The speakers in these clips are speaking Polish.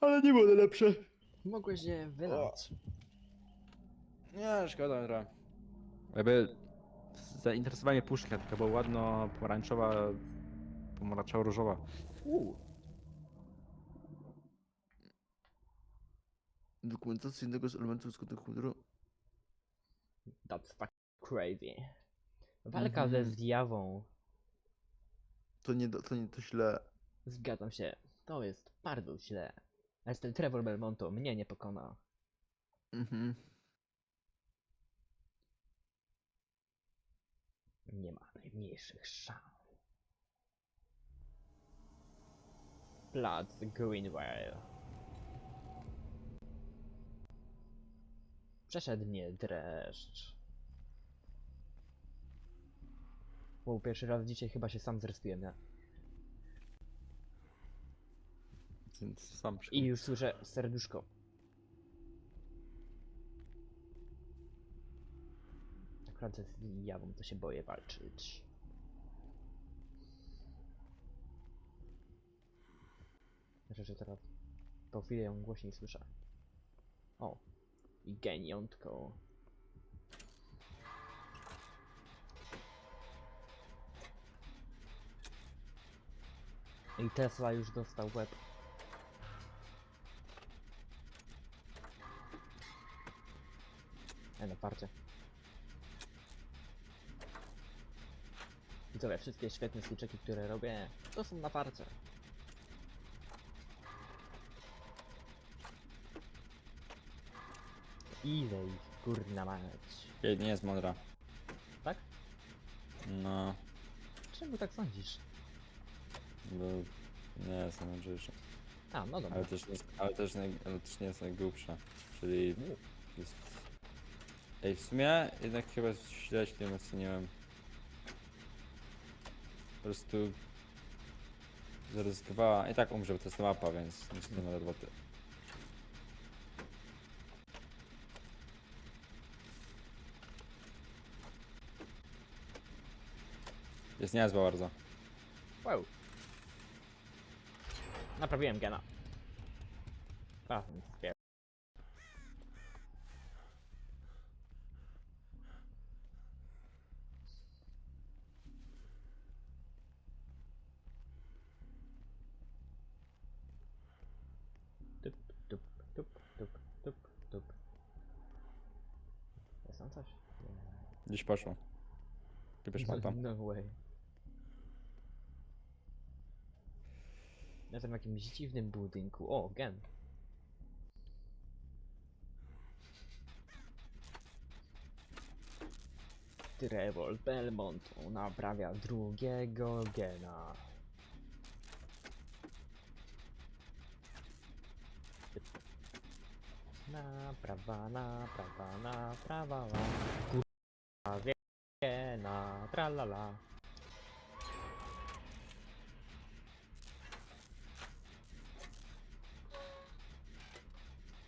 ale nie było najlepsze. Mogłeś je wylać. Nie, szkoda trochę. Jakby zainteresowanie puszka taka była ładno pomarańczowa, pomarańczowo-różowa. Uuu. Dokumentacja jednego z elementów zgodnych kultury. That's fucking crazy. Walka ze Mhm. zjawą. To nie, to nie, to źle. Zgadzam się. To jest bardzo źle. Ale ten Trevor Belmonto mnie nie pokona. Mhm. Nie ma najmniejszych szans. Plac Greenwell. Przeszedł mnie dreszcz. Wow, pierwszy raz dzisiaj chyba się sam zrespiłem, nie? Więc sam I już słyszę serduszko. Akurat ze zjawą to się boję walczyć. Znaczy, że teraz po chwili ją głośniej słyszę. O! I geniątko. I Tesla już dostał łeb. E, na parcie. Widzowie, wszystkie świetne styczeki, które robię, to są na parcie. Ile ich, kurna mać. Jej, nie jest mądra. Tak? No, Czemu tak sądzisz? bo nie jest najmądrzejsza. A, no dobra. Ale też, nie jest, ale, też nie, ale też nie jest najgrubsza. Czyli jest... Ej, w sumie jednak chyba źle się oceniłem. Po prostu zaryzykowała. I tak umrze, bo to jest mapa, więc nic nie ma roboty. Jest niezła bardzo. Wow. Naprawiłem gena. Nie. Tup, poszło. Gdybyś mapa. No way. Jestem w jakimś dziwnym budynku. O, gen. Trevor Belmont naprawia drugiego gena. Naprawa, naprawa, naprawa. Gena, tralala.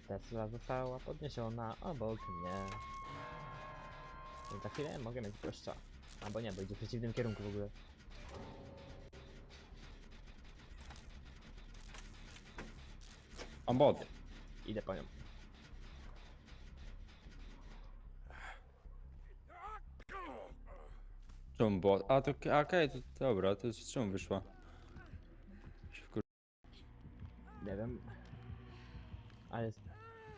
Tesla została podniesiona obok mnie. Więc za chwilę mogę mieć gościa. Albo nie, bo idzie w przeciwnym kierunku w ogóle. On bot. Idę po nią. Czemu bot? A to a, okej, to dobra, to z czemu wyszła? Się wkur... Nie wiem. Ale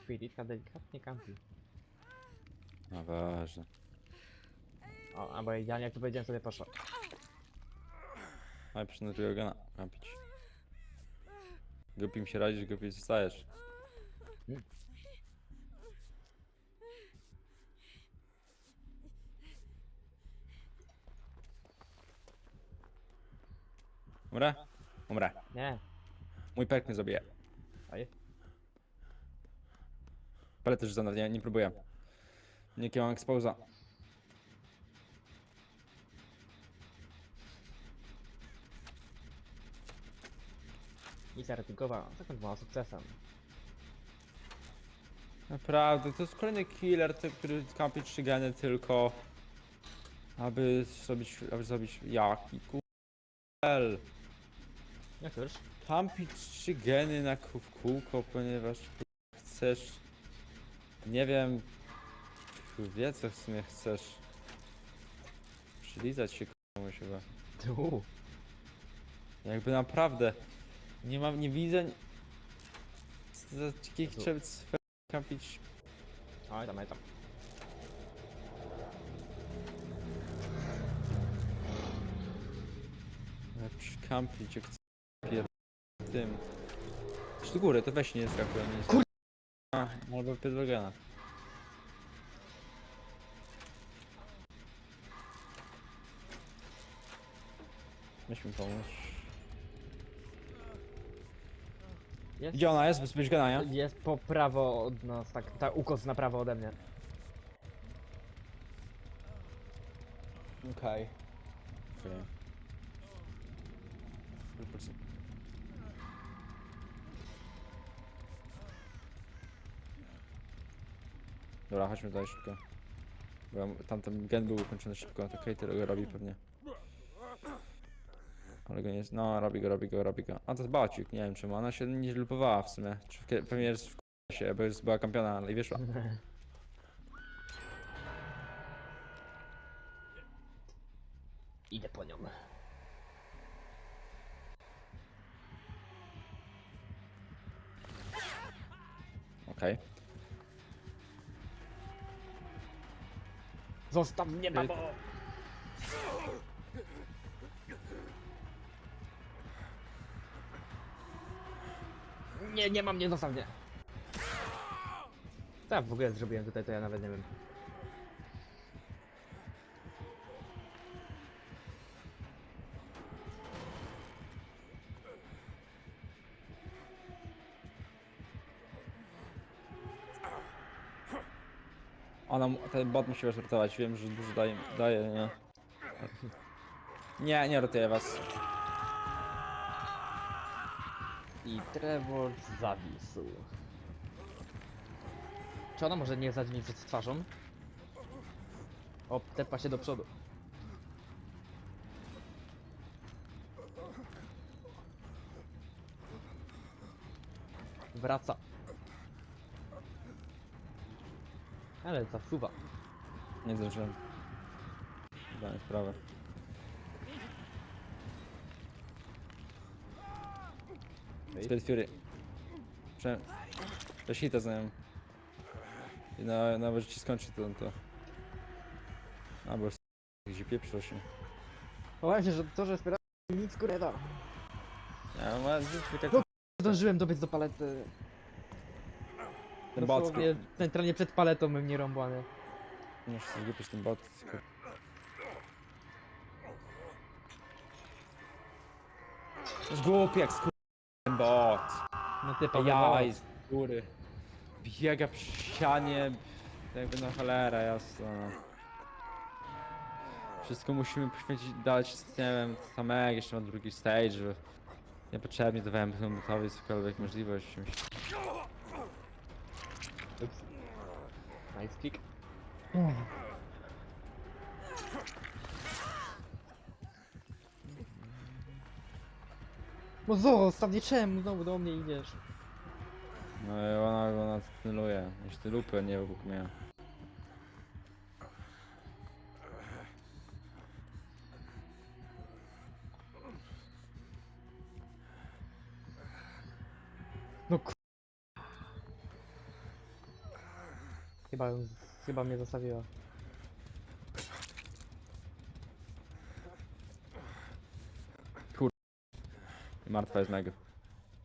Spiritka delikatnie kampi. No ważne. O, albo idealnie jak to powiedziałem sobie poszła. Ale przy drugiego gana kampić. Głupim się radzisz, głupim zostajesz. Hmm. Umrę? Umrę. Nie. Mój perk mnie zabije. Oj. Ale też za nie, nie próbuję. Jakie mam exposa. Misja ratunkowa zakończyła sukcesem. Naprawdę, to jest kolejny killer, ty, który kampi trzy geny tylko aby zrobić, aby zrobić jaki kul. Jak już? Kampić trzy geny na kół- w kółko, ponieważ chcesz... Nie wiem... Wie co w sumie chcesz. Przylizać się komuś chyba. Tu. Jakby naprawdę. Nie mam, nie widzę... Co za Jezu. trzeba kampić... Oj tam, oj tam. Przykampić, jak. Tym. Czy do góry, to weź nie skakuj, Kur- A, albo Pedrogena. Weź mi pomóc. Jest, Gdzie ona jest? Bez być gadania? jest po prawo od nas, tak, ta ukos na prawo ode mnie. Okej. Okay. Dobra, chodźmy dalej szybko. Bo tamten gen był ukończony szybko, to Kater go robi pewnie. Ale go nie jest. No, robi go, robi go, robi go. A to jest bacik, nie wiem czemu. Ona się nie lupowała w sumie. Czy w- pewnie jest w się, bo już była kampiona, ale i wyszła. Idę po nią. Okej. Zostaw mnie, babo! Nie, nie mam, nie zostaw mnie. Co ja w ogóle zrobiłem tutaj, to ja nawet nie wiem. Ona, ten bot musi was wiem, że dużo daje, daje, nie? Nie, nie ratuję was. I Trevor zawisł. Czy ona może nie mi przed twarzą? O, tepa się do przodu. Wraca. Ale zasuwa. Nie zdążyłem. Zdałem sprawę. Spirit Fury. Prze... Weź hita znają. I na, nawet że ci skończy to, to... A, bo s- gdzie pieprz rośnie. Chowałem się, że to, że spiera nic kureta. Ja, ma zwykle No. Zdążyłem dobiec do palety. Dosłownie centralnie przed paletą bym nie rąbany. Muszę sobie wypić ten bot. tylko- To jest głupi jak skur... ten bot. No typa Jaj, z góry. Biega przy ścianie. Jakby na cholera, jasno. no. Wszystko musimy poświęcić, dać, nie wiem, samego, jeszcze mam drugi stage, że niepotrzebnie dawałem botowi cokolwiek możliwość. Ups. Nice kick. No zostaw mnie, czemu znowu do mnie idziesz? No i ona, ona tuneluje. Jeszcze lupy, nie obok mnie. Chyba, chyba mnie zostawiła. Martwa jest mega.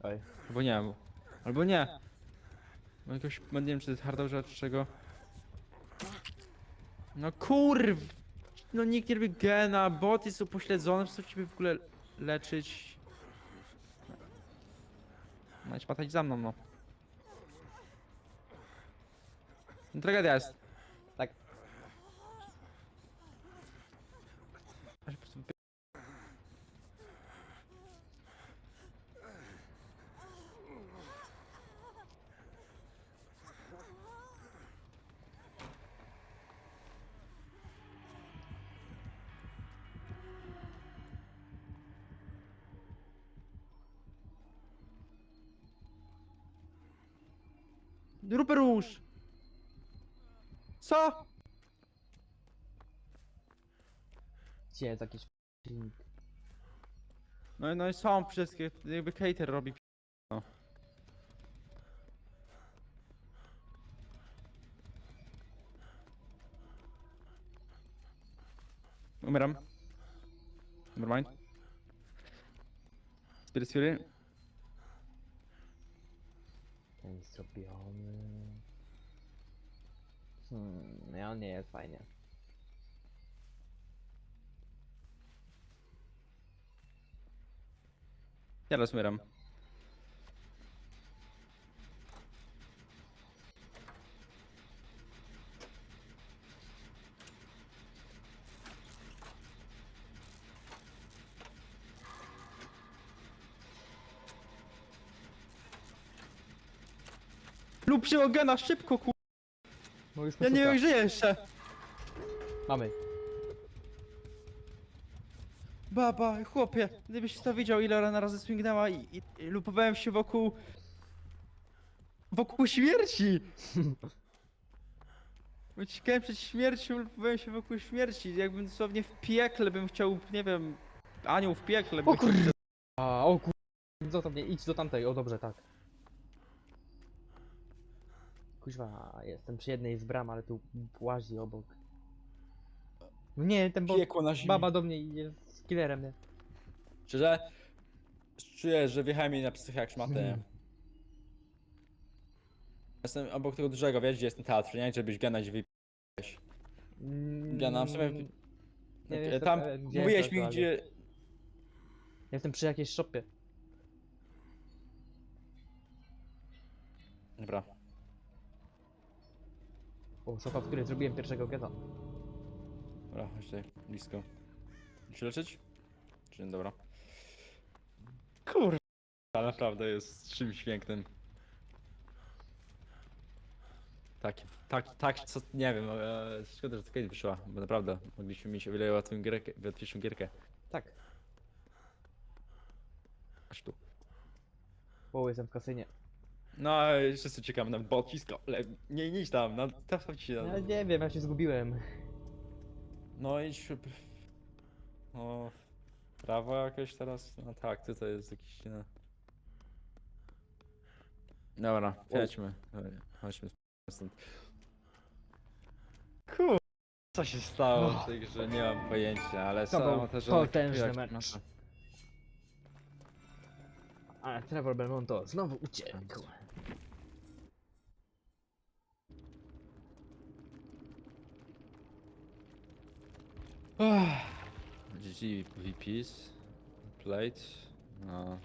Oj. Albo nie, albo, albo nie. Bo jakoś, nie wiem czy to jest hardorze czy czego. No kurw! No nikt nie robi gena, bot jest upośledzony, po co ciebie w ogóle leczyć? No idź patać za mną, no. Entrega de aço. Tá. para os Co? Gdzie jest jakiś filmik? No, no i są wszystkie, jakby cater robi p- no. Umieram. Nevermind. Spirit Fury. Ten zrobiony. Hmm, nie, on nie jest fajnie. Teraz umieram. Lub się ogena, szybko ku... Już Ja nie wiem, żyję jeszcze! Mamy. Baba, chłopie, gdybyś to widział, ile ona razy swingnęła i, i, i lupowałem się wokół... Wokół śmierci! Uciekałem przed śmiercią, lupowałem się wokół śmierci. Jakbym dosłownie w piekle bym chciał, nie wiem... Anioł w piekle bym O chciał... kurde. A, o kur... Co tam nie, idź do tamtej, o dobrze, tak. Kuźwa, jestem przy jednej z bram, ale tu łazi obok. No nie, ten bo... Piekło na ziemi. Baba do mnie idzie z killerem, nie? Szczerze, czuję, że wjechałem jej na psychę jak szmatę. Jestem obok tego dużego, wiesz gdzie jest ten teatr, nie? Żebyś gana gdzie. Ja na w sumie- Mm, Nie jestem Tam pewien, gdzie mówiłeś mi gdzie... Jestem przy jakiejś shopie. O, w której zrobiłem pierwszego geta. Dobra, chodź tutaj, blisko. Się leczyć? Czy nie? Dobra. Kurwa, naprawdę jest czymś pięknym. Tak, tak, tak, co, nie wiem, e, szkoda, że to kiedyś wyszła, bo naprawdę mogliśmy mieć o wiele łatwiejszą gierkę, łatwiejszą gierkę. Tak. Aż tu. Bo jestem w kasynie. No, wszyscy czekamy na bocisko, ale nie, nie idź tam, no, tam ci się. Ja nie wiem, ja się zgubiłem. No idź. O. Prawo jakieś teraz? No tak, tutaj jest jakiś. No. Dobra, jedźmy. Chodźmy stąd. Kur... Co się stało w tej grze? Nie mam pojęcia, ale To był samo też. potężny mecz. Ale Trevor Belmonto znowu uciekł. GG VPs. Plate. No.